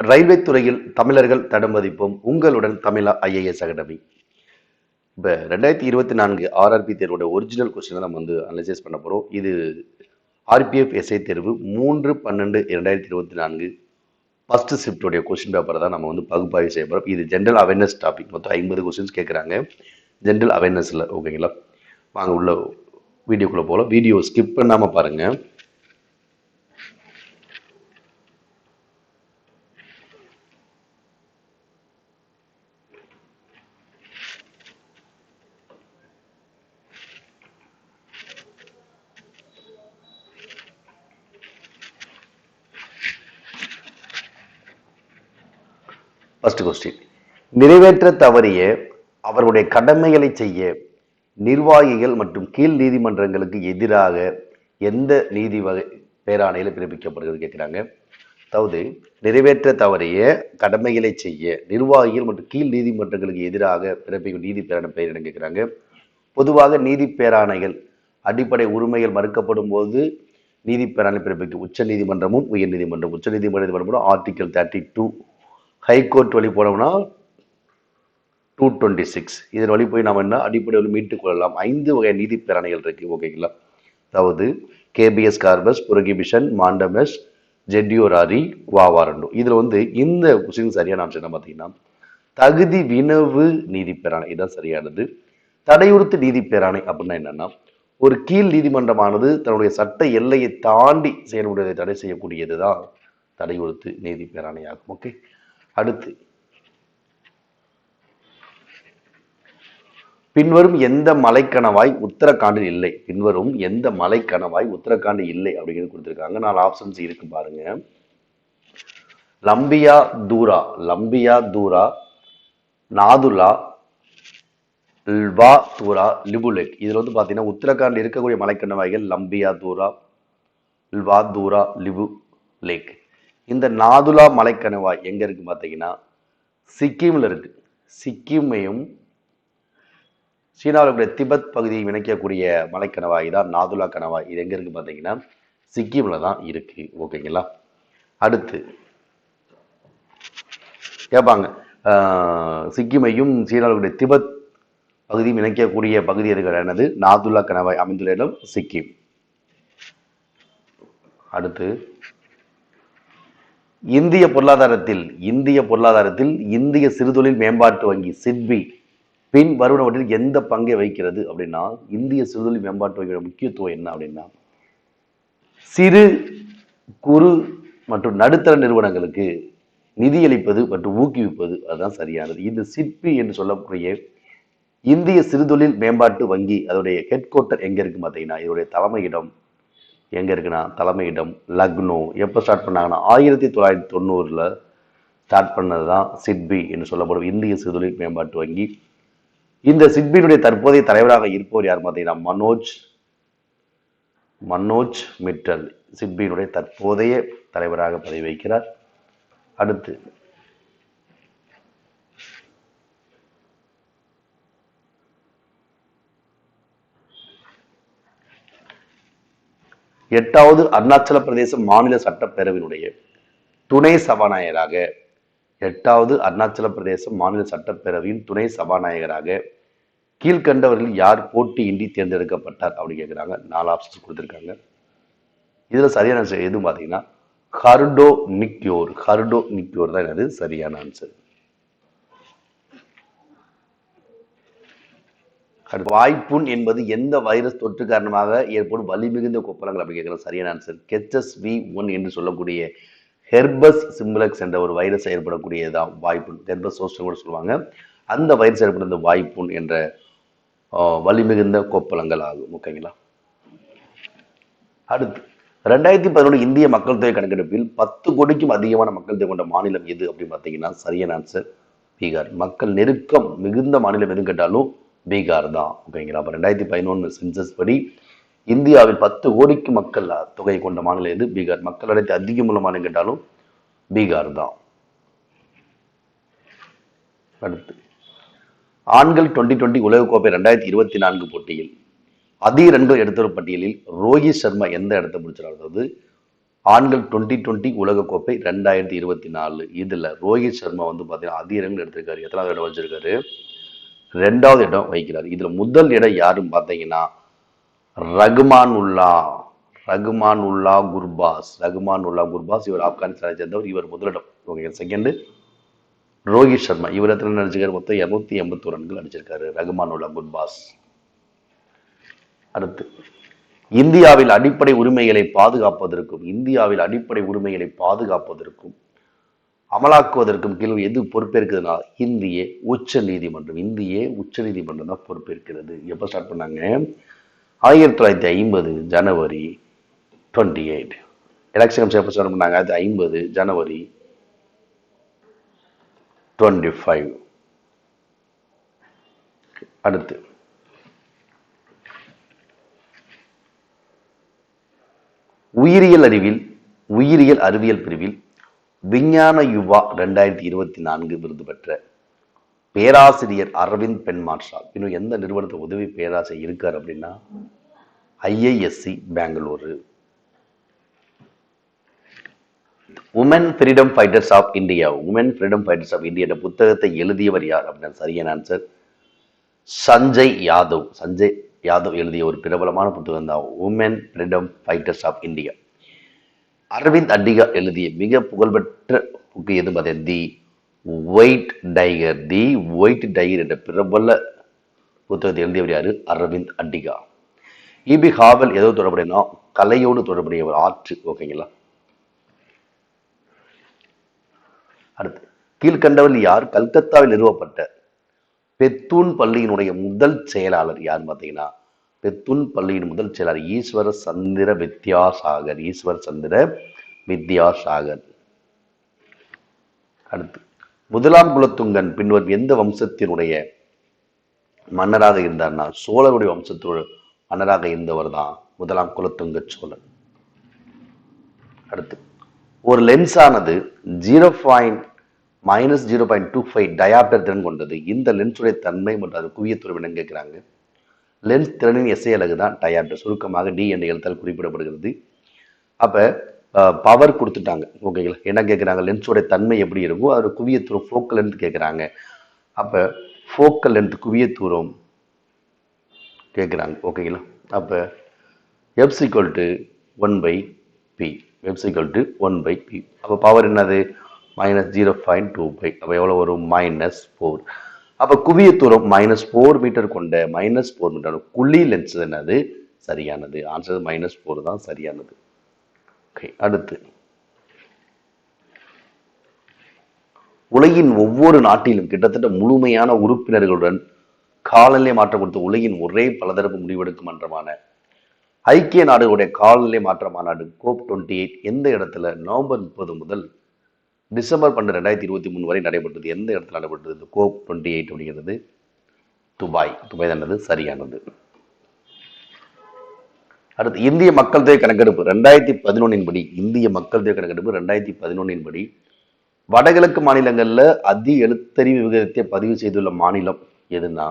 Railway துறையில் தமிழர்கள் தடமதிப்போம் உங்களுடன் தமிழா ஐஏஎஸ் அகாடமி. இப்போ ரெண்டாயிரத்தி இருபத்தி நான்கு ஆர்ஆர்பி தேர்வோட ஒரிஜினல் கொஸ்டினை நம்ம வந்து அனலைசைஸ் பண்ண போகிறோம் இது ஆர்பிஎஃப் எஸ்ஐ தேர்வு மூன்று பன்னெண்டு இரண்டாயிரத்தி இருபத்தி நான்கு ஃபஸ்ட்டு ஷிஃப்டோடைய கொஸ்டின் பேப்பரை தான் நம்ம வந்து பகுப்பாய்வு செய்ய போகிறோம் இது ஜென்ரல் அவேர்னஸ் டாபிக் மொத்தம் ஐம்பது கொஸ்டின்ஸ் கேட்குறாங்க ஜென்ரல் அவேர்னஸில் ஓகேங்களா வாங்க உள்ள வீடியோக்குள்ளே போகலாம் வீடியோ ஸ்கிப் பண்ணாமல் பாருங்கள் ஃபர்ஸ்ட் கொஸ்டின் நிறைவேற்ற தவறிய அவர்களுடைய கடமைகளை செய்ய நிர்வாகிகள் மற்றும் கீழ் நீதிமன்றங்களுக்கு எதிராக எந்த நீதி வகை பேராணையில் பிறப்பிக்கப்படுகிறது கேட்குறாங்க. அதாவது நிறைவேற்ற தவறிய கடமைகளை செய்ய நிர்வாகிகள் மற்றும் கீழ் நீதிமன்றங்களுக்கு எதிராக பிறப்பிக்கும் நீதி பேராணை பெயர் கேட்குறாங்க. பொதுவாக நீதி பேராணைகள் அடிப்படை உரிமைகள் மறுக்கப்படும் போது நீதி பேராணை பிறப்பிக்கும் உச்ச நீதிமன்றமும் உயர் நீதிமன்றம் உச்ச நீதிமன்ற ஆர்டிகல் தேர்ட்டி டூ ஹைகோர்ட் வழி போனோம்னா டூ டுவெண்ட்டி சிக்ஸ் இதன் வழி போய் நாம் என்ன அடிப்படையில் மீட்டுக் கொள்ளலாம். ஐந்து வகை நீதி பிரணைகள் இருக்கு ஓகேங்களா அதாவது கேபிஎஸ் கார்பஸ் புரகிபிஷன் மாண்டமஸ் ஜெட்யூராரி வாவாரண்டு இதில் வந்து இந்த கொஸ்டின் சரியான ஆன்சர் பார்த்தீங்கன்னா தகுதி வினவு நீதி பேராணை. இதுதான் சரியானது. தடையுறுத்து நீதி பேராணை அப்படின்னா என்னன்னா ஒரு கீழ் நீதிமன்றமானது தன்னுடைய சட்ட எல்லையை தாண்டி செயல்படுவதை தடை செய்யக்கூடியது தான் தடையுறுத்து நீதி பேராணையாகும் ஓகே அடுத்து. பின்வரும் எந்த மலைக்கணவாய் உத்தரகாண்டில் இல்லை? பின்வரும் எந்த மலைக்கணவாய் உத்தரகாண்டு இல்லை அப்படிங்கிறது கொடுத்துருக்காங்க. நாலு ஆப்ஷன்ஸ் இருக்கு பாருங்க. லம்பியா தூரா லம்பியா தூரா நாதுலா வா தூரா லிபுலெக் இதில் வந்து பார்த்தீங்கன்னா உத்தரகாண்டில் இருக்கக்கூடிய மலைக்கணவாய்கள் லம்பியா தூரா வா தூரா லிபு லேக் இந்த நாதுலா மலைக்கணவாய் எங்கே இருக்கு பார்த்தீங்கன்னா சிக்கிமில் இருக்கு. சிக்கிமையும் சீனாவில் இருக்கிற திபெத் பகுதியை இணைக்கக்கூடிய மலைக்கணவாய் தான் நாதுலா கணவாய் இது எங்கே இருக்கு பார்த்தீங்கன்னா சிக்கிமில் தான் இருக்கு. ஓகேங்களா? அடுத்து கேட்பாங்க. சிக்கிமையும் சீனாவுடைய திபெத் பகுதியும் இணைக்கக்கூடிய பகுதி இருக்கிற எனது நாதுலா கணவாய் அமைந்துள்ள இடம் சிக்கிம். அடுத்து இந்திய பொருளாதாரத்தில் இந்திய பொருளாதாரத்தில் இந்திய சிறுதொழில் மேம்பாட்டு வங்கி சிட்பி பின் வருவனவற்றில் எந்த பங்கை வகிக்கிறது அப்படின்னா இந்திய சிறுதொழில் மேம்பாட்டு வங்கியோட முக்கியத்துவம் என்ன அப்படின்னா சிறு குறு மற்றும் நடுத்தர நிறுவனங்களுக்கு நிதியளிப்பது மற்றும் ஊக்குவிப்பது அதுதான் சரியானது. இந்த சிட்பி என்று சொல்லக்கூடிய இந்திய சிறுதொழில் மேம்பாட்டு வங்கி அதோடைய ஹெட் குவார்ட்டர் எங்கே இருக்குது பார்த்தீங்கன்னா இதோடைய தலைமையிடம் எங்கே இருக்குன்னா தலைமையிடம் லக்னோ. எப்போ ஸ்டார்ட் பண்ணாங்கன்னா ஆயிரத்தி தொள்ளாயிரத்தி தொண்ணூறில் ஸ்டார்ட் பண்ணது தான் சிட்பி என்று சொல்லப்படும் இந்திய சிறுதொழில் மேம்பாட்டு வங்கி. இந்த சிட்பியினுடைய தற்போதைய தலைவராக இருப்பவர் யார் பார்த்தீங்கன்னா மனோஜ் மனோஜ் மிட்டல் சிட்பியினுடைய தற்போதைய தலைவராக பதவி வைக்கிறார் அடுத்து எட்டாவது அருணாச்சல பிரதேச மாநில சட்டப்பேரவையினுடைய துணை சபாநாயகராக எட்டாவது அருணாச்சல பிரதேச மாநில சட்டப்பேரவையின் துணை சபாநாயகராக கீழ்கண்டவர்கள் யார் போட்டியின்றி தேர்ந்தெடுக்கப்பட்டார் அப்படின்னு கேட்குறாங்க நாலு ஆப்ஷன்ஸ் கொடுத்துருக்காங்க. இதில் சரியான answer எதுவும் பார்த்தீங்கன்னா ஹர்டோ நிக்யோர் ஹர்டோ நிக்யோர் தான் என்னது? சரியான ஆன்சர் வாய்ப்புண் என்பது எந்த வைரஸ் தொற்று காரணமாக ஏற்படும்? வலிமிகுந்த கொப்பளங்கள் அப்படி கேட்குறது சரியான ஆன்சர் கெச்சஸ் வி ஒன் என்று சொல்லக்கூடிய ஹெர்பஸ் சிம்பிளக்ஸ் என்ற ஒரு வைரஸ் ஏற்படக்கூடியதுதான் வாய்ப்புண். ஹெர்பஸ் சோஸ்டம் கூட சொல்லுவாங்க. அந்த வைரஸ் ஏற்படும் வாய்ப்புண் என்ற வலி வலிமிகுந்த கொப்பளங்கள் ஆகும். ஓகேங்களா? அடுத்து ரெண்டாயிரத்தி பதினொன்று இந்திய மக்கள் தொகை கணக்கெடுப்பில் பத்து கோடிக்கும் அதிகமான மக்கள் தொகை கொண்ட மாநிலம் எது அப்படின்னு பார்த்தீங்கன்னா சரியான ஆன்சர் பீகார். மக்கள் நெருக்கம் மிகுந்த மாநிலம் எதுவும் கேட்டாலும் பீகார் தான் ஓகேங்களா அப்போ ரெண்டாயிரத்தி பதினொன்று சென்சஸ் படி இந்தியாவில் பத்து கோடிக்கு மக்கள் தொகை கொண்ட மாநிலம் எது? பீகார். மக்கள் அடர்த்தி அதிகமுள்ள மாநிலம் கேட்டாலும் பீகார் தான். அடுத்து ஆண்கள் டுவெண்ட்டி டுவெண்ட்டி உலகக்கோப்பை ரெண்டாயிரத்தி இருபத்தி நான்கு போட்டியில் அதிக ரன்கள் எடுத்தவர் பட்டியலில் ரோஹித் சர்மா எந்த இடத்தை பிடிச்சார்? அதாவது ஆண்கள் டுவெண்ட்டி டுவெண்ட்டி உலகக்கோப்பை ரெண்டாயிரத்தி இருபத்தி நாலு. இதில் ரோஹித் சர்மா வந்து பார்த்தீங்கன்னா அதிக ரன்கள் எடுத்திருக்காரு. எத்தனாவது இடம் வச்சிருக்காரு ரெண்டாவது இடம் வகிக்கிறார். இதில் முதல் இடம் யாருன்னு பார்த்தீங்கன்னா ரகுமான் உல்லா ரகுமான் உல்லா குர்பாஸ். ரகுமான் உல்லா குர்பாஸ் இவர் ஆப்கானிஸ்தானை சேர்ந்தவர். இவர் முதலிடம் ஓகே செகண்டு ரோஹித் சர்மா. இவர் எத்தனை நடிச்சிருக்காரு மொத்தம் இரநூத்தி எண்பத்தி ரன்கள் அடிச்சிருக்காரு ரகுமான் உல்லா குர்பாஸ். அடுத்து இந்தியாவில் அடிப்படை உரிமைகளை பாதுகாப்பதற்கும் இந்தியாவில் அடிப்படை உரிமைகளை பாதுகாப்பதற்கும் அமலாக்குவதற்கும் கீழ் எது பொறுப்பேற்குதுன்னா இந்திய உச்ச நீதிமன்றம் இந்திய உச்ச நீதிமன்றம் தான் பொறுப்பேற்கிறது. எப்போ ஸ்டார்ட் பண்ணாங்க? ஆயிரத்தி தொள்ளாயிரத்தி ஐம்பது ஜனவரி டுவெண்ட்டி எயிட் எலெக்ஷன் எப்போ ஸ்டார்ட் பண்ணாங்க? அது ஐம்பது ஜனவரி டுவெண்ட்டி ஃபைவ் அடுத்து. உயிரியல் அறிவில் உயிரியல் அறிவியல் பிரிவில் விஞ்ஞான யுவா ரெண்டாயிரத்தி இருபத்தி நான்கு விருது பெற்ற பேராசிரியர் அரவிந்த் பென்மார்ஷா இன்னும் எந்த நிறுவனத்தை உதவி பேராசிரியர் இருக்கார் அப்படின்னா IISc Bengaluru. Women freedom fighters of India women freedom fighters of India என்ற புத்தகத்தை எழுதியவர் யார் அப்படின்னா சரியான ஆன்சர் சஞ்சய் யாதவ். சஞ்சய் யாதவ் எழுதிய ஒரு பிரபலமான புத்தகம் தான் women freedom fighters of India Arvind Adiga எழுதிய மிக புகழ்பெற்ற புக்கு எது பார்த்தீங்கன்னா the white tiger. The white tiger என்ற பிரபல புத்தகத்தை எழுதியவர் யார்? அரவிந்த் அண்டிகா. இபி ஹாவல் ஏதோ தொடர்புடையனா? கலையோடு தொடர்புடைய ஒரு ஆற்று. ஓகேங்களா? அடுத்து கீழ்கண்டவரில் யார்? கல்கத்தாவில் நிறுவப்பட்ட பெத்தூன் பள்ளியினுடைய முதல் செயலாளர் யார் பார்த்தீங்கன்னா பெத்துன் பள்ளியின் முதல் செயலர் ஈஸ்வர சந்திர வித்யாசாகர். ஈஸ்வர சந்திர வித்யாசாகர். அடுத்து முதலாம் குலத்துங்கன் பின்வரும் எந்த வம்சத்தினுடைய மன்னராக இருந்தார்னா சோழருடைய வம்சத்தோட மன்னராக இருந்தவர் தான் முதலாம் குலத்துங்க சோழன். அடுத்து ஒரு லென்ஸானது zero point minus zero point two five dioptre திறன் கொண்டது. இந்த லென்ஸுடைய தன்மை மற்றும் அது குவியத்துறை என்னன்னு கேட்குறாங்க. லென்ஸ் திறனின் எஸ்ஐ அலகு தான் டயாப்டர் சுருக்கமாக டி என்ற எழுத்தால் குறிப்பிடப்படுகிறது. அப்போ பவர் கொடுத்துட்டாங்க. ஓகேங்களா என்ன கேட்குறாங்க லென்ஸோட தன்மை எப்படி இருக்கும் அதோட குவியத்தூரம் ஃபோக்கல் லென்த் கேட்குறாங்க அப்போ ஃபோக்கல் லென்த் குவியத்தூரம் கேட்குறாங்க ஓகேங்களா அப்போ F equal to one by P F equal to one by P அப்போ பவர் என்னது? Minus zero point two by அப்போ எவ்வளோ வரும்? மைனஸ் ஃபோர் அப்போ குவிய தூரம் மைனஸ் ஃபோர் மீட்டர் கொண்ட மைனஸ் ஃபோர் மீட்டர் குழி லென்ஸ் என்னது? சரியானது. ஆன்சர் மைனஸ் ஃபோர் தான் சரியானது. ஓகே அடுத்து. உலகின் ஒவ்வொரு நாட்டிலும் கிட்டத்தட்ட முழுமையான உறுப்பினர்களுடன் காலநிலை மாற்றம் கொடுத்த உலகின் ஒரே பலதரப்பு முடிவெடுக்கும் மன்றமான ஐக்கிய நாடுகளுடைய காலநிலை மாற்ற மாநாடு கோப் டுவெண்ட்டி எயிட் எந்த இடத்துல? நவம்பர் முப்பது முதல் டிசம்பர் பன்னெண்டு ரெண்டாயிரத்தி இருபத்தி மூணு வரை நடைபெற்றது. எந்த இடத்துல நடைபெற்றது? இந்த கோப் டுவெண்ட்டி எயிட் அப்படிங்கிறது துபாய். துபாய் தானது சரியானது. அடுத்து இந்திய மக்கள் தொகை கணக்கெடுப்பு. ரெண்டாயிரத்தி பதினொன்னின் படி இந்திய மக்கள் தொகை கணக்கெடுப்பு ரெண்டாயிரத்தி பதினொன்னின் படி வடகிழக்கு மாநிலங்களில் அதி எழுத்தறிவு விகிதத்தை பதிவு செய்துள்ள மாநிலம் எதுனா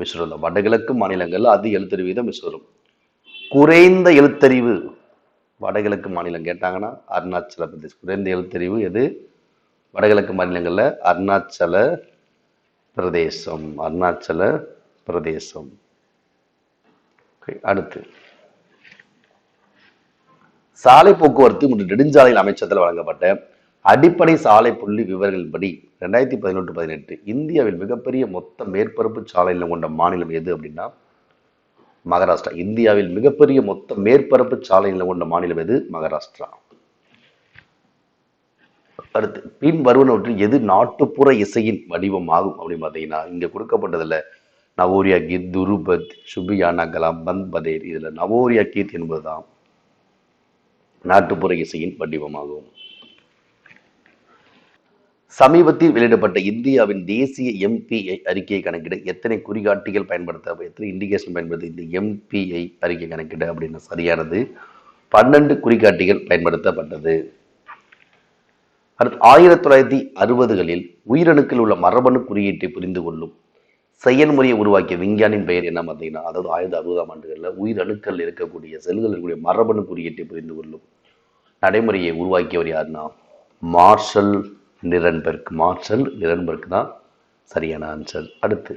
மிசோரம் தான். வடகிழக்கு மாநிலங்களில் அதி எழுத்தறிவு விகிதம் மிசோரம். குறைந்த எழுத்தறிவு வடகிழக்கு மாநிலம் கேட்டாங்கன்னா அருணாச்சல பிரதேஷ். குறைந்த எழுத்தறிவு எது? வடகிழக்கு மாநிலங்களில் அருணாச்சல பிரதேசம். அருணாச்சல பிரதேசம். அடுத்து. சாலை போக்குவரத்து மற்றும் நெடுஞ்சாலைகள் அமைச்சத்தில் வழங்கப்பட்ட அடிப்படை சாலை புள்ளி விவரங்களின்படி ரெண்டாயிரத்தி பதினொன்று பதினெட்டு இந்தியாவில் மிகப்பெரிய மொத்த மேற்பரப்பு சாலையில் கொண்ட மாநிலம் எது அப்படின்னா மகாராஷ்டிரா. இந்தியாவில் மிகப்பெரிய மொத்த மேற்பரப்பு சாலைகளை கொண்ட மாநிலம் எது? மகாராஷ்டிரா. அடுத்து பின் வருவனவற்றில் எது நாட்டுப்புற இசையின் வடிவம் ஆகும் அப்படின்னு பார்த்தீங்கன்னா இங்கே கொடுக்கப்பட்டதில் நவோரியா கீத் துருபத் சுபியானா கலாம் பந்த் பதேர். இதுல நவோரியா கீத் என்பதுதான் நாட்டுப்புற இசையின் வடிவமாகும். சமீபத்தில் வெளியிடப்பட்ட இந்தியாவின் தேசிய எம்பிஐ அறிக்கையை கணக்கிட எத்தனை குறிகாட்டிகள் பயன்படுத்த எத்தனை இண்டிகேஷன் பயன்படுத்த இந்த எம்பிஐ அறிக்கை கணக்கிட அப்படின்னு சரியானது பன்னெண்டு குறிகாட்டிகள் பயன்படுத்தப்பட்டது. அடுத்து ஆயிரத்தி தொள்ளாயிரத்தி அறுபதுகளில் உயிரணுக்கில் உள்ள மரபணு குறியீட்டை புரிந்து கொள்ளும் செயல்முறையை உருவாக்கிய விஞ்ஞானின் பெயர் என்ன பார்த்தீங்கன்னா அதாவது ஆயிரத்தி அறுபதாம் ஆண்டுகளில் உயிரணுக்கள் இருக்கக்கூடிய செல்கள் இருக்கக்கூடிய மரபணு குறியீட்டை புரிந்து கொள்ளும் நடைமுறையை உருவாக்கியவர் யாருன்னா மார்ஷல் நிரன்பர்க் மார்ஷல் நிரன்பர்க் தான் சரியான ஆன்சர். அடுத்து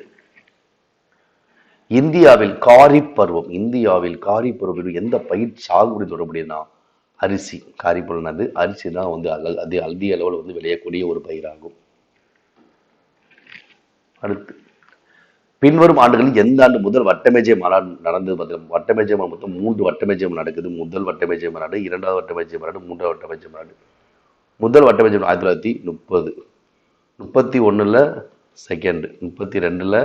இந்தியாவில் காரிப்பருவம் இந்தியாவில் காரிப்பருவம் எந்த பயிர் சாகுபடி தொடர்புடையதுன்னா அரிசி. காரிப் பருவம் அரிசி தான் வந்து அல் அது அதிக அளவில் வந்து விளையக்கூடிய ஒரு பயிராகும். அடுத்து பின்வரும் ஆண்டுகளில் எந்த ஆண்டு முதல் வட்டமேஜை மாநாடு நடந்தது பார்த்தீங்கன்னா வட்டமேஜை மாநாடு மொத்தம் மூன்று வட்டமேஜை நடக்குது. முதல் வட்டமேஜை மாநாடு இரண்டாவது வட்டமேஜை மாநாடு மூன்றாவது வட்டமேஜை மாநாடு முதல் வட்டமேஜை ஆயிரத்தி தொள்ளாயிரத்தி முப்பது. முப்பத்தி ஒண்ணுல செகண்ட் முப்பத்தி ரெண்டுல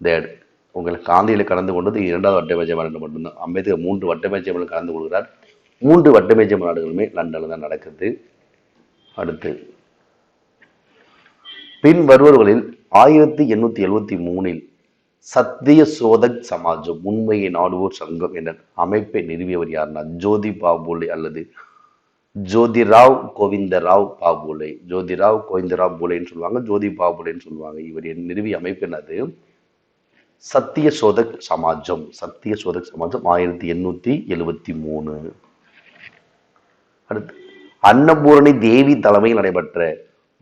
தேர்ட் உங்களுக்கு காந்தியில் கலந்து கொண்டது இரண்டாவது வட்டமேஜை மாநாடு மட்டும்தான். அம்பேத்கர் மூன்று வட்டமேஜை மாநாடு கலந்து கொள்கிறார். மூன்று வட்டமேஜை மாநாடுகளுமே லண்டனில் தான் நடக்குது. அடுத்து பின் வருவர்களில் ஆயிரத்தி எண்ணூத்தி எழுவத்தி மூணில் சத்திய சோதக் சமாஜம் உண்மையை நாடுவோர் சங்கம் என்ற அமைப்பை நிறுவியவர் யார்னா ஜோதி பாபுலே அல்லது ஜோதிராவ் கோவிந்தராவ் பாபுலே. ஜோதிராவ் கோவிந்தராவ் பூலேன்னு சொல்லுவாங்க ஜோதி பாபுலேன்னு சொல்லுவாங்க. இவர் நிறுவிய அமைப்பு என்னது? சத்திய சோதக் சமாஜம். சத்திய சோதக் சமாஜம் ஆயிரத்தி எண்ணூத்தி எழுவத்தி மூணு. அடுத்து அன்னபூரணி தேவி தலைமையில் நடைபெற்ற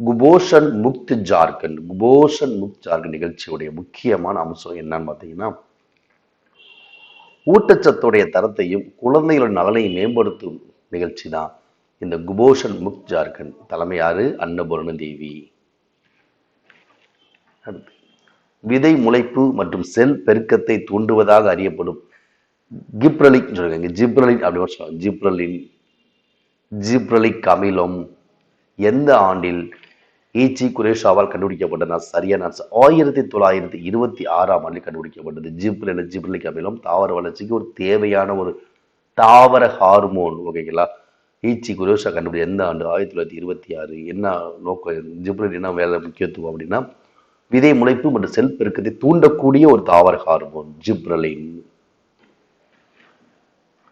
குபோஷன் முக்த் ஜார்க்கண்ட். குபோஷன் முக்த் ஜார்க்கண்ட் நிகழ்ச்சியுடைய முக்கியமான அம்சம் என்னன்னு பார்த்தீங்கன்னா ஊட்டச்சத்துடைய தரத்தையும் குழந்தைகளின் நலனையும் மேம்படுத்தும் நிகழ்ச்சி தான் இந்த குபோஷன் முக் ஜார்க்கண்ட் தலைமை யாரு? அன்னபூரண தேவி விதை முளைப்பு மற்றும் செல் பெருக்கத்தை தூண்டுவதாக அறியப்படும் கிப்ரலிக் சொல்லுங்க ஜிப்ரலின் அப்படின்னு சொல்லுவாங்க ஜிப்ரலின் ஜிப்ரலிக் அமிலம் எந்த ஆண்டில் ஈச்சி குரேஷாவால் கண்டுபிடிக்கப்பட்டது? சரியான ஆயிரத்தி தொள்ளாயிரத்தி இருபத்தி ஆறாம் ஆண்டில் கண்டுபிடிக்கப்பட்டது. ஜிப்ரல் ஜிப்ரலிக் அமிலம் தாவர வளர்ச்சிக்கு ஒரு தேவையான ஒரு தாவர ஹார்மோன் ஓகேங்களா? ஈச்சி குரோஷா கண்டுபிடி எந்த ஆண்டு? ஆயிரத்தி தொள்ளாயிரத்தி இருபத்தி ஆறு. என்ன நோக்கம்? ஜிப்ரல் என்ன வேலை முக்கியத்துவம் அப்படின்னா விதை முளைப்பு மற்றும் செல் பெருக்கத்தை தூண்டக்கூடிய ஒரு தாவர ஹார்மோன் ஜிப்ரலின்.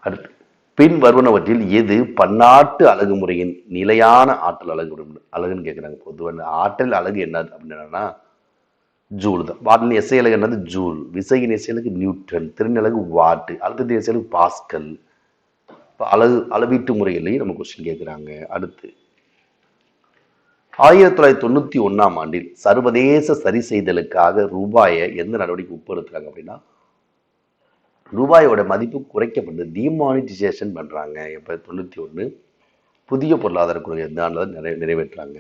அடுத்து பின் வருவனவற்றில் எது பன்னாட்டு அழகு முறையின் நிலையான ஆற்றல் அழகு அழகுன்னு கேட்குறாங்க பொதுவாக ஆற்றல் அழகு என்னது அப்படின்னா ஜூல் தான். வாட்டின் இசையலகு அழகு என்னது? ஜூல். விசையின் இசையலுக்கு நியூட்டன். திருநலகு வாட்டு. அழுத்தத்தின் அழகு பாஸ்கல். இப்போ அளவு அளவீட்டு முறையிலையும் நம்ம கொஸ்டின் கேட்குறாங்க அடுத்து ஆயிரத்தி தொள்ளாயிரத்தி தொண்ணூற்றி ஒன்றாம் ஆண்டில் சர்வதேச சரி செய்தலுக்காக ரூபாயை எந்த நடவடிக்கை உட்படுத்துறாங்க அப்படின்னா ரூபாயோட மதிப்பு குறைக்கப்பட்டு டிமானிட்டைசேஷன் பண்ணுறாங்க எப்ப தொண்ணூற்றி ஒன்று புதிய பொருளாதார கொள்கை எந்த ஆண்டுல நிறை நிறைவேற்றுறாங்க?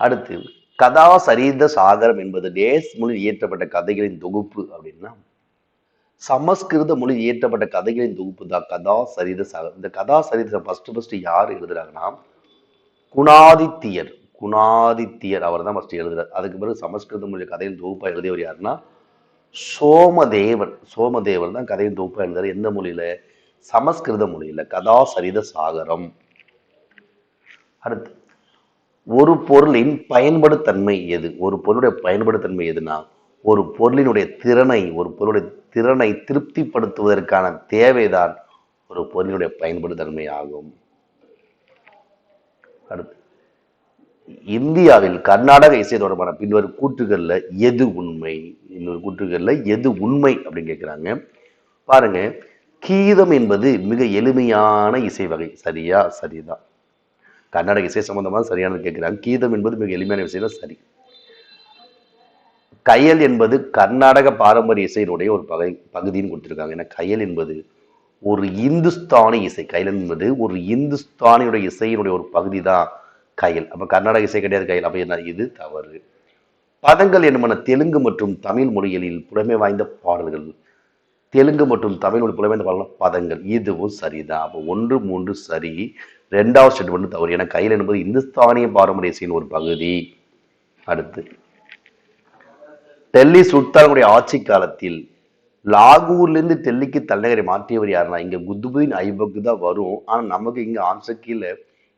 அடுத்து கதா சரித சாகரம் என்பது டேஸ் மொழியில் இயற்றப்பட்ட கதைகளின் தொகுப்பு அப்படின்னா சமஸ்கிருத மொழி இயற்றப்பட்ட கதைகளின் தொகுப்பு தான் கதா சரித சாகரம் இந்த கதா சரித ஃபர்ஸ்ட் ஃபர்ஸ்ட் யார் எழுதுறாங்கன்னா குணாதித்தியர் குணாதித்தியர் அவர் தான் ஃபர்ஸ்ட் எழுதுறார். அதுக்கு பிறகு சமஸ்கிருத மொழி கதையின் தொகுப்பாக எழுதியவர் யாருன்னா சோமதேவன் சோமதேவர் தான் கதையின் தொகுப்பாக எழுதுறார். எந்த மொழியில? சமஸ்கிருத மொழியில. கதா சரித சாகரம். அடுத்து ஒரு பொருளின் பயன்படுத்தன்மை எது? ஒரு பொருளுடைய பயன்படுத்தன்மை எதுனா ஒரு பொருளினுடைய திறனை ஒரு பொருளுடைய திறனை திருப்திப்படுத்துவதற்கான தேவைதான் ஒரு பொருளினுடைய பயன்படுத்தன்மை ஆகும். அடுத்து இந்தியாவில் கர்நாடக இசை தொடர்பான பின்வரும் கூற்றுகளில் எது உண்மை? இன்னொரு கூற்றுகளில் எது உண்மை அப்படின்னு கேட்கிறாங்க பாருங்க கீதம் என்பது மிக எளிமையான இசை வகை. சரியா? சரிதான். கர்நாடக இசை சம்பந்தமா சரியானது கேட்கிறாங்க கீதம் என்பது மிக எளிமையான விஷயம் சரி. கையல் என்பது கர்நாடக பாரம்பரிய இசையினுடைய ஒரு பகை பகுதின்னு கொடுத்துருக்காங்க. ஏன்னா கையல் என்பது ஒரு இந்துஸ்தானி இசை. கையல் என்பது ஒரு இந்துஸ்தானியுடைய இசையினுடைய ஒரு பகுதி தான் கையல். அப்போ கர்நாடக இசை கிடையாது கையல். அப்போ என்ன? இது தவறு. பதங்கள் என்பன தெலுங்கு மற்றும் தமிழ் மொழிகளில் புலமை வாய்ந்த பாடல்கள். தெலுங்கு மற்றும் தமிழ் மொழி புலமை வாய்ந்த பாடல்கள் பதங்கள். இதுவும் சரிதான். அப்போ ஒன்று மூன்று சரி. ரெண்டாவது ஸ்டேட்மெண்ட் தவறு. ஏன்னா கையில் என்பது இந்துஸ்தானிய பாரம்பரிய இசையின் ஒரு பகுதி. அடுத்து. டெல்லி சுல்தானுடைய ஆட்சி காலத்தில் லாகூர்லேருந்து டெல்லிக்கு தலைநகரை மாற்றியவர் யாருன்னா இங்கே குத்துபுதீன் ஐபக்கு தான் வரும். ஆனால் நமக்கு இங்கே ஆன்சர் கீழே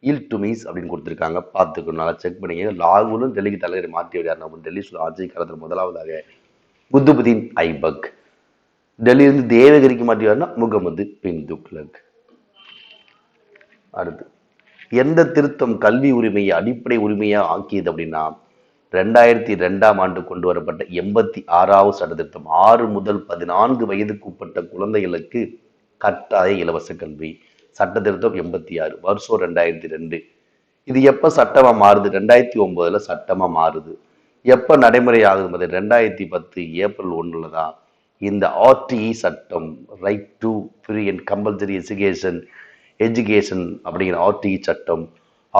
இல் டுமிஸ் அப்படின்னு கொடுத்துருக்காங்க. பார்த்துக்கணும் நல்லா செக் பண்ணிங்க லாகூர்ல டெல்லிக்கு தலைநகரை மாற்றியவர் யாருன்னா அப்ப டெல்லி ஆட்சி காலத்தில் முதலாவதாக குத்துபுதீன் ஐபக். டெல்லியிலிருந்து தேவகிரிக்கு மாற்றியவர்னா முகமது பின் துக்லக் அடுத்து எந்த திருத்தம் கல்வி உரிமையை அடிப்படை உரிமையாக ஆக்கியது அப்படின்னா ரெண்டாயிரத்தி ரெண்டாம் ஆண்டு கொண்டு வரப்பட்ட எண்பத்தி ஆறாவது சட்டத்திட்டம் ஆறு முதல் பதினான்கு வயதுக்கு உட்பட்ட குழந்தைகளுக்கு கட்டாய இலவச கல்வி. சட்டத்திருத்தம் எண்பத்தி ஆறு வருஷம் ரெண்டாயிரத்தி ரெண்டு. இது எப்போ சட்டமாக மாறுது? ரெண்டாயிரத்தி ஒம்போதில் சட்டமாக மாறுது. எப்போ நடைமுறை ஆகுது பார்த்து ரெண்டாயிரத்தி பத்து ஏப்ரல் ஒன்றில் தான் இந்த ஆர்டிஇ சட்டம் right to free and compulsory education education அப்படிங்கிற ஆர்டிஇ சட்டம்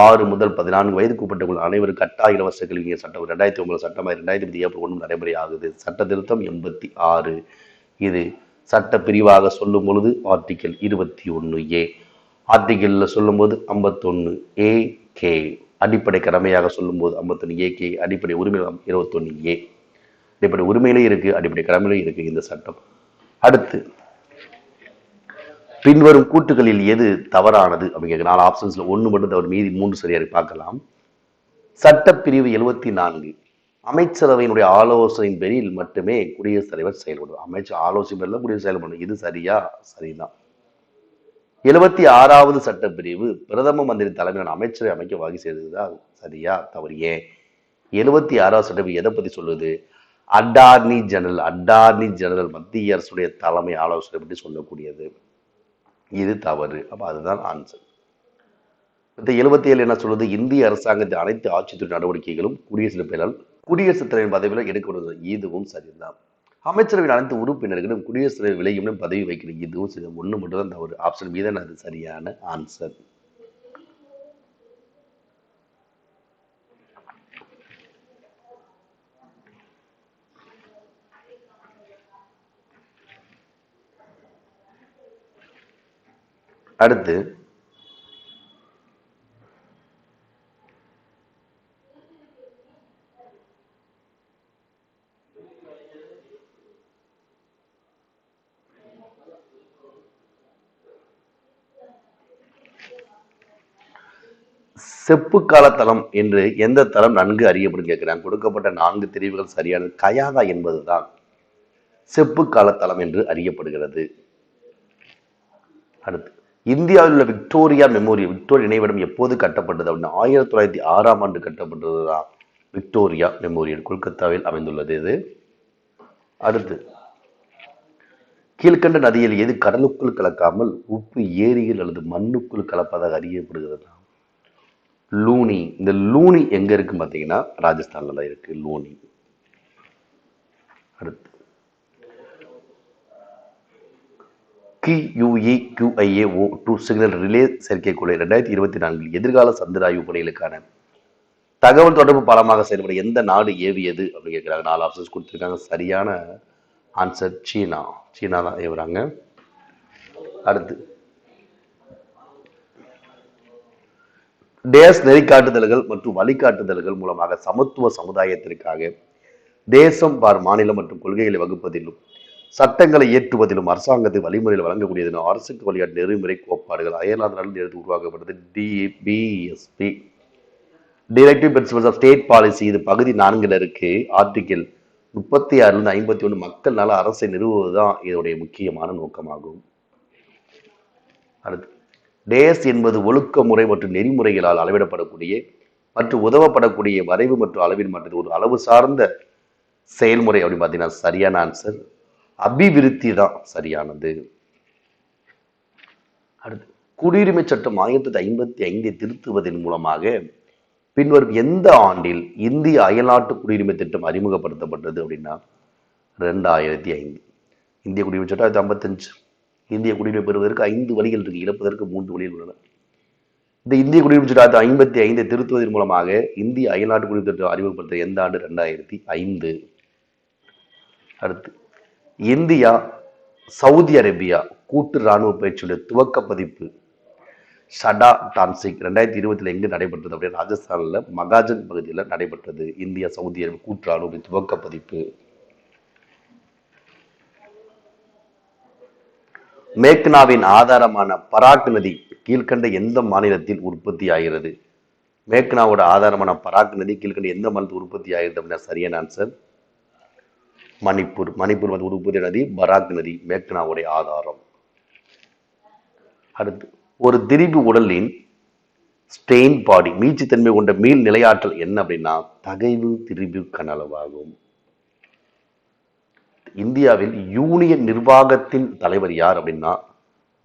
ஆறு முதல் பதினான்கு வயதுக்கு உட்பட்டவர்கள் அனைவரும் கட்டாய இலவச கல்விங்க சட்டம் ரெண்டாயிரத்தி ஒன்பது சட்டமாக ரெண்டாயிரத்தி பத்து ஏப்ரல் ஒன்று நடைமுறை ஆகுது. சட்ட திருத்தம் எண்பத்தி ஆறு. இது சட்ட பிரிவாக சொல்லும் பொழுது ஆர்டிக்கல் இருபத்தி ஒன்று ஏ ஆர்டிக்கலில் சொல்லும்போது ஐம்பத்தொன்று ஏ கே அடிப்படை கடமையாக சொல்லும்போது ஐம்பத்தொன்று ஏ கே அடிப்படை உரிமை இருபத்தொன்று ஏ அடிப்படை உரிமையிலே இருக்குது அடிப்படை கடமையிலே இருக்குது இந்த சட்டம். அடுத்து பின்வரும் கூட்டுகளில் எது தவறானது? அப்படிங்கிற நாலு ஆப்ஷன்ஸில் ஒன்று மட்டும் தவறு மீதி மூன்று சரியாக பார்க்கலாம். சட்டப்பிரிவு எழுபத்தி நான்கு அமைச்சரவையினுடைய ஆலோசனையின் பேரில் மட்டுமே குடியரசுத் தலைவர் செயல்படும் அமைச்சர் ஆலோசனை பேரில் குடியரசு செயல்படும் இது சரியா? சரிதான். எழுபத்தி ஆறாவது சட்டப்பிரிவு பிரதம மந்திரி தலைமையிலான அமைச்சரை அமைக்க வகை செய்ததுதான் சரியா? தவறு ஏன்? எழுபத்தி ஆறாவது சட்டப்பிரிவு எதை பற்றி சொல்லுது? அட்டார்னி ஜெனரல் அட்டார்னி ஜெனரல் மத்திய அரசுடைய தலைமை ஆலோசனை பற்றி சொல்லக்கூடியது. இது தவறு. அப்போ அதுதான் ஆன்சர் இந்த எழுபத்தி ஏழு என்ன சொல்வது இந்திய அரசாங்கத்தின் அனைத்து ஆட்சித்துறை நடவடிக்கைகளும் குடியரசுத் தலைவர் குடியரசுத் தலைவர் பதவியில் எடுக்கப்படுவது இதுவும் சரிதான். அமைச்சரவையின் அனைத்து உறுப்பினர்களும் குடியரசுத் தலைவர் விலையும் பதவி வைக்கிறது இதுவும் சரி ஒன்று மட்டும் தான் தவறு ஆப்ஷன் மீதான அது சரியான ஆன்சர் அடுத்து செப்பு கால என்று எந்த தலம் நன்கு அறியப்படும் கேட்கிறாங்க கொடுக்கப்பட்ட நான்கு தெரிவுகள் சரியானது. கயாதா என்பதுதான் செப்பு கால என்று அறியப்படுகிறது. அடுத்து இந்தியாவில் உள்ள விக்டோரியா மெமோரியல் விக்டோரியா நினைவிடம் எப்போது கட்டப்பட்டது அப்படின்னா ஆயிரத்தி தொள்ளாயிரத்தி ஆறாம் ஆண்டு கட்டப்பட்டது தான் விக்டோரியா மெமோரியல் கொல்கத்தாவில் அமைந்துள்ளது இது. அடுத்து கீழ்கண்ட நதியில் எது கடலுக்குள் கலக்காமல் உப்பு ஏரியில் அல்லது மண்ணுக்குள் கலப்பதாக அறியப்படுகிறது லூனி. இந்த லூனி எங்க இருக்கு பார்த்தீங்கன்னா ராஜஸ்தான்ல தான் இருக்கு லூனி. அடுத்து QE QIA O two signal relay செயற்கைக்குழு ரெண்டாயிரத்தி இருபத்தி நான்கில் எதிர்கால சந்திராய்வு பணிகளுக்கான தகவல் தொடர்பு பாலமாக செயல்பட எந்த நாடு ஏவியது அப்படின்னு கேட்குறாங்க. நாலு ஆப்ஷன்ஸ் கொடுத்துருக்காங்க. சரியான ஆன்சர் சீனா. சீனா தான் ஏவுறாங்க. அடுத்து. டேஸ் நெறிக்காட்டுதல்கள் மற்றும் வழிகாட்டுதல்கள் மூலமாக சமத்துவ சமுதாயத்திற்காக தேசம் பார் மாநிலம் மற்றும் கொள்கைகளை வகுப்பதிலும் சட்டங்களை இயற்றுவதிலும் அரசாங்கத்தை வழிமுறையில் வழங்கக்கூடியதிலும் அரசுக்கு வழிகாட்டு நெறிமுறை கோட்பாடுகள் அயர்லாந்து நாட்டில் எடுத்து உருவாக்கப்பட்டது DPSP directive principles of state policy இது பகுதி நான்கில் இருக்கு. ஆர்டிகிள் முப்பத்தி ஆறுலேருந்து ஐம்பத்தி ஒன்று மக்கள்னால அரசை நிறுவுவது தான் இதனுடைய முக்கியமான நோக்கமாகும். அடுத்து டேஸ் என்பது ஒழுக்க முறை மற்றும் நெறிமுறைகளால் அளவிடப்படக்கூடிய மற்றும் உதவப்படக்கூடிய வரைவு மற்றும் அளவின் மற்றது ஒரு அளவு சார்ந்த செயல்முறை அப்படின்னு பார்த்தீங்கன்னா சரியான ஆன்சர் அபிவிருத்தி தான் சரியானது. அடுத்து குடியுரிமை சட்டம் ஆயிரத்தி தொள்ளாயிரத்தி ஐம்பத்தி ஐந்தை திருத்துவதன் மூலமாக பின்வரும் எந்த ஆண்டில் இந்திய அயல்நாட்டு குடியுரிமை திட்டம் அறிமுகப்படுத்தப்பட்டது அப்படின்னா ரெண்டாயிரத்தி ஐந்து. இந்திய குடியுரிமை சட்டம் ஆயிரத்தி ஐம்பத்தஞ்சு. இந்திய குடியுரிமை பெறுவதற்கு ஐந்து வழிகள் இருக்கு. இழப்பதற்கு மூன்று வழிகள் உள்ளன. இந்த இந்திய குடியுரிமை சட்டம் ஆயிரத்தி ஐம்பத்தி ஐந்தை திருத்துவதன் மூலமாக இந்திய அயல்நாட்டு குடியுரிமை திட்டம் அறிமுகப்படுத்த எந்த ஆண்டு? ரெண்டாயிரத்தி ஐந்து. அடுத்து இந்தியா சவுதி அரேபியா கூட்டு இராணுவ பயிற்சியுடைய துவக்க பதிப்பு ஷடா டான்சிக் ரெண்டாயிரத்தி இருபத்தில் எங்கு நடைபெற்றது அப்படின்னா ராஜஸ்தானில் மகாஜன் பகுதியில் நடைபெற்றது. இந்தியா சவுதி அரேபிய கூட்டு இராணுவ துவக்க பதிப்பு. மேக்னாவின் ஆதாரமான பராக் நதி கீழ்கண்ட எந்த மாநிலத்தில் உற்பத்தி ஆகிறது? மேக்னாவோட ஆதாரமான பராக் நதி கீழ்கண்ட எந்த மாநிலத்தில் உற்பத்தி ஆகிறது அப்படின்னா சரியான ஆன்சர் மணிப்பூர் மணிப்பூர் வந்து உற்பத்தி நதி பராக் நதி மேக்னாவுடைய ஆதாரம். அடுத்து ஒரு திரிபு உடலின் ஸ்டெயின் பாடி மீச்சுத்தன்மை கொண்ட மீள் நிலையாற்றல் என்ன அப்படின்னா தகைவு திரிபு கனளவாகும் இந்தியாவில் யூனியன் நிர்வாகத்தின் தலைவர் யார் அப்படின்னா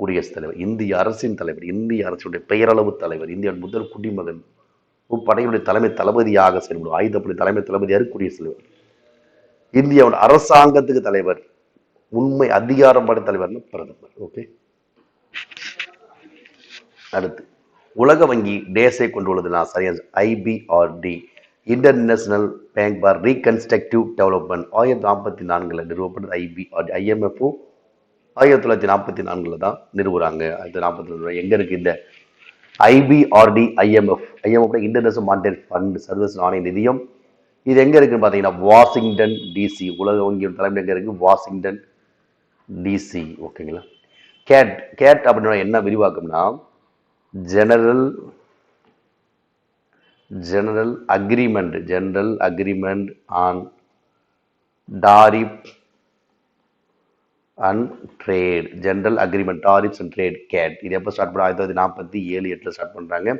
குடியரசுத் தலைவர் இந்திய அரசின் தலைவர் இந்திய அரசுடைய பெயரளவு தலைவர் இந்தியாவின் முதல் குடிமகன் படையுடைய தலைமை தளபதியாக செயல்படும் ஆயுதப்படை தலைமை தளபதியாக குடியரசுத் தலைவர். இந்தியாவோட அரசாங்கத்துக்கு தலைவர் உண்மை அதிகாரம் படை தலைவர்னு பிரதமர் ஓகே அடுத்து உலக வங்கி டேஸை கொண்டுள்ளது நான் சரியா IBRD international bank for reconstructive development ஆயிரத்தி நாற்பத்தி நான்குல நிறுவப்பட்டது ஐபிஆர்டி ஐஎம்எஃப்ஓ ஆயிரத்தி தொள்ளாயிரத்தி நாற்பத்தி நான்குல தான் நிறுவுறாங்க. ஆயிரத்தி நாற்பத்தி நான்கு எங்கே இருக்குது இந்த IBRD IMF IMF international monetary fund service நாணய நிதியம் இது எங்க இருக்குன்னு பார்த்தீங்கன்னா வாஷிங்டன் டிசி உலக வங்கியின் தலைமை எங்க இருக்கு? வாஷிங்டன் டிசி ஓகேங்களா கேட் கேட் அப்படின்னா என்ன விரிவாக்கம்னா general general agreement general agreement on tariff and trade general agreement tariffs and trade GATT இது எப்போ ஸ்டார்ட் பண்ண? ஆயிரத்தி தொள்ளாயிரத்தி நாற்பத்தி ஏழு எட்டில் ஸ்டார்ட் பண்ணுறாங்க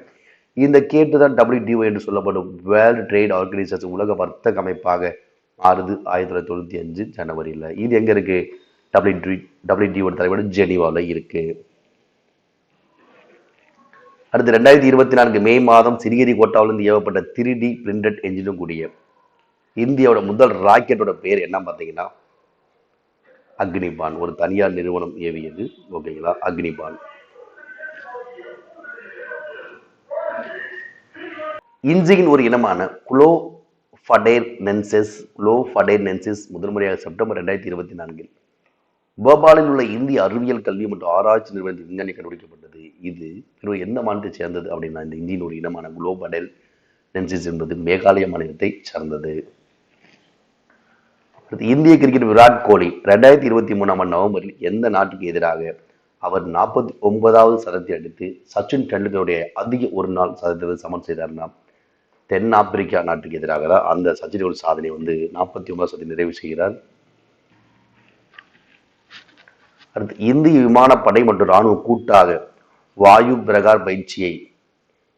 இந்த கேட்டு தான் டபிள்யூடிஓ என்று சொல்லப்படும் வேர்ல்டு ட்ரேட் ஆர்கனைசேஷன் உலக வர்த்தக அமைப்பாக மாறுது ஆயிரத்தி தொள்ளாயிரத்தி தொண்ணூற்றி அஞ்சு ஜனவரியில். இது எங்கே இருக்கு? டபிள்யூடி டபிள்யூடிஓ தலைவர் ஜெனீவாவில் இருக்கு. அடுத்து ரெண்டாயிரத்தி இருபத்தி நான்கு மே மாதம் சிறியரி கோட்டாவிலிருந்து ஏவப்பட்ட த்ரீ டி பிரிண்டட் என்ஜினும் கூடிய இந்தியாவோட முதல் ராக்கெட்டோட பேர் என்ன பார்த்தீங்கன்னா அக்னிபான். ஒரு தனியார் நிறுவனம் ஏவியது. ஓகேங்களா? அக்னிபான். இஞ்சியின் ஒரு இனமான குளோ ஃபடேர் நென்சஸ் குளோ ஃபடேர் நென்சஸ் முதல் முறையாக செப்டம்பர் ரெண்டாயிரத்தி இருபத்தி நான்கில் போபாலில் உள்ள இந்திய அறிவியல் கல்வி மற்றும் ஆராய்ச்சி நிறுவனத்தில் விஞ்ஞானி கண்டுபிடிக்கப்பட்டது. இது பிறகு எந்த மாநிலத்தை சேர்ந்தது அப்படின்னா இந்த இந்தியின் ஒரு இனமான குளோ ஃபடேர் நென்சிஸ் என்பது மேகாலய மாநிலத்தை சார்ந்தது. இந்திய கிரிக்கெட் விராட் கோலி ரெண்டாயிரத்தி இருபத்தி மூணாம் ஆண்டு நவம்பரில் எந்த நாட்டுக்கு எதிராக அவர் நாற்பத்தி ஒன்பதாவது சதத்தை அடித்து சச்சின் டெண்டுல்கருடைய அதிக ஒரு நாள் சதத்தை சமன் செய்தார்னா தென் ஆப்பிரிக்கா நாட்டுக்கு எதிராக தான் அந்த சச்சினோட சாதனை வந்து நாற்பத்தி ஒன்பது சதவீதம் நிறைவு செய்கிறார். அடுத்து இந்திய விமானப்படை மற்றும் இராணுவ கூட்டாக வாயு பிரகார் பயிற்சியை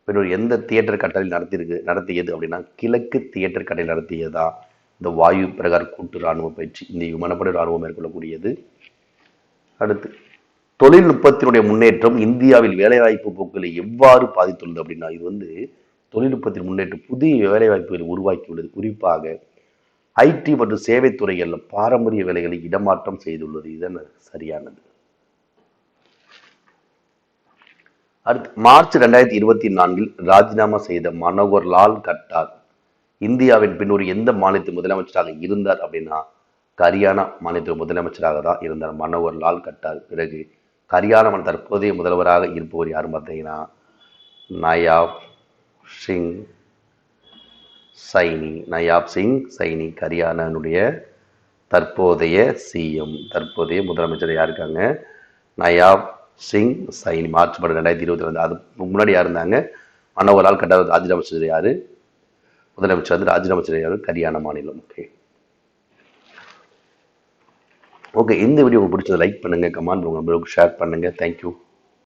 பின்னர் எந்த தியேட்டர் கட்டளையில் நடத்தியிருக்கு நடத்தியது அப்படின்னா கிழக்கு தியேட்டர் கட்டளை நடத்தியதா? இந்த வாயு பிரகார் கூட்டு இராணுவ பயிற்சி இந்த விமானப்படை இராணுவம் மேற்கொள்ளக்கூடியது. அடுத்து தொழில்நுட்பத்தினுடைய முன்னேற்றம் இந்தியாவில் வேலைவாய்ப்பு போக்குகளை எவ்வாறு பாதித்துள்ளது அப்படின்னா இது வந்து தொழில்நுட்பத்தின் முன்னேற்றம் புதிய வேலைவாய்ப்புகளை உருவாக்கியுள்ளது. குறிப்பாக ஐடி மற்றும் சேவைத் துறைகளில் பாரம்பரிய வேலைகளை இடமாற்றம் செய்துள்ளது. இதன் சரியானது. அடுத்து மார்ச் ரெண்டாயிரத்தி இருபத்தி நான்கில் ராஜினாமா செய்த மனோகர் லால் கட்டார் இந்தியாவின் பின்னொரு எந்த மாநிலத்தின் முதலமைச்சராக இருந்தார் அப்படின்னா ஹரியானா மாநிலத்தின் முதலமைச்சராக தான் இருந்தார் மனோகர் லால் கட்டார். பிறகு ஹரியானா மாநில தற்போதைய முதல்வராக இருப்பவர் யாரும் பார்த்தீங்கன்னா நயாப் சிங் சைனி நயாப் சிங் சைனி ஹரியானானுடைய தற்போதைய சிஎம். தற்போதைய முதலமைச்சர் யார் இருக்காங்க நயாப் சிங் சைனி. மார்ச் படம் ரெண்டாயிரத்தி இருபத்தி ரெண்டு. அது முன்னாடி யார் இருந்தாங்க? மன்னவரால் கட்டார் ராஜினாமா செய்தது யார்? முதலமைச்சர் வந்து ராஜினாமா செய்தது யார்? ஹரியானா மாநிலம். ஓகே ஓகே இந்த வீடியோ உங்களுக்கு பிடிச்சது லைக் பண்ணுங்க கமெண்ட் உங்கள் ஷேர் பண்ணுங்கள் தேங்க்யூ